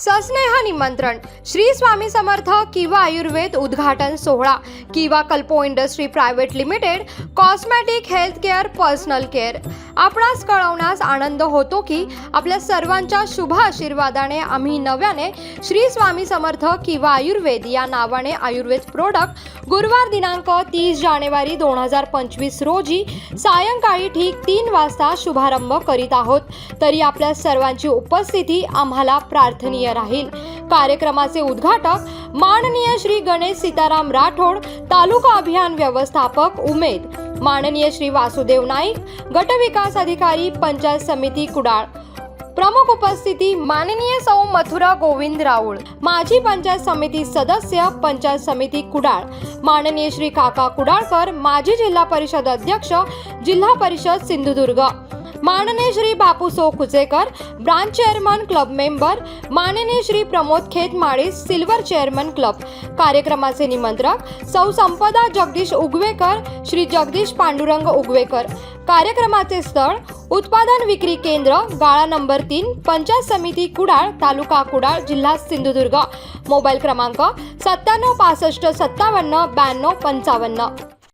सस्नेह निमंत्रण. श्री स्वामी समर्थ किंवा आयुर्वेद उद्घाटन सोहळा. किंवा Kalpo industry private limited cosmetic health care personal care. आपणास कळवण्यास आनंद होतो की आपल्या सर्वांच्या शुभ आशीर्वादाने आम्ही नव्याने श्री स्वामी समर्थ किंवा आयुर्वेद या नावाने आयुर्वेद प्रोडक्ट गुरुवार दिनांक तीस जानेवारी दोन हजार पंचवीस रोजी सायंकाळी ठीक तीन वाजता शुभारंभ करीत आहोत. तरी आपल्या सर्वांची उपस्थिती आम्हाला प्रार्थनीय राहील. कार्यक्रमाचे उद्घाटक माननीय श्री गणेश सीताराम राठोड तालुका अभियान व्यवस्थापक उमेद माननीय श्री वासुदेव नाईक गटविकास अधिकारी पंचायत समिती कुडाळ प्रमुख उपस्थिती माननीय सौ मथुरा गोविंद राऊळ माजी पंचायत समिती सदस्य पंचायत समिती कुडाळ माननीय श्री काका कुडाळकर माजी जिल्हा परिषद अध्यक्ष जिल्हा परिषद सिंधुदुर्ग. माननीय Shri Bapu so Kuchekar branch chairman club member माननीय Shri Pramod Khetmale silver chairman club कार्यक्रमाचे निमंत्रक सौ संपदा जगदीश उगवेकर श्री जगदीश पांडुरंग उगवेकर. कार्यक्रमाचे स्थळ उत्पादन विक्री केंद्र गाळा नंबर तीन पंचायत समिती कुडाळ तालुका कुडाळ जिल्हा सिंधुदुर्ग. मोबाईल क्रमांक सत्त्याण्णव पासष्ट सत्तावन्न ब्याण्णव पंचावन्न.